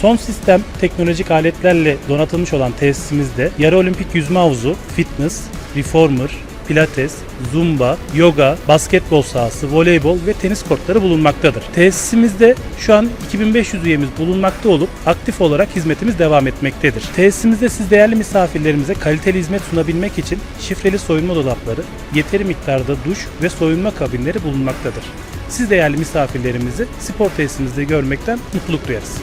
Son sistem teknolojik aletlerle donatılmış olan tesisimizde yarı olimpik yüzme havuzu, fitness, reformer, pilates, zumba, yoga, basketbol sahası, voleybol ve tenis kortları bulunmaktadır. Tesisimizde şu an 2500 üyemiz bulunmakta olup aktif olarak hizmetimiz devam etmektedir. Tesisimizde siz değerli misafirlerimize kaliteli hizmet sunabilmek için şifreli soyunma dolapları, yeteri miktarda duş ve soyunma kabinleri bulunmaktadır. Siz değerli misafirlerimizi spor tesisimizde görmekten mutluluk duyarız.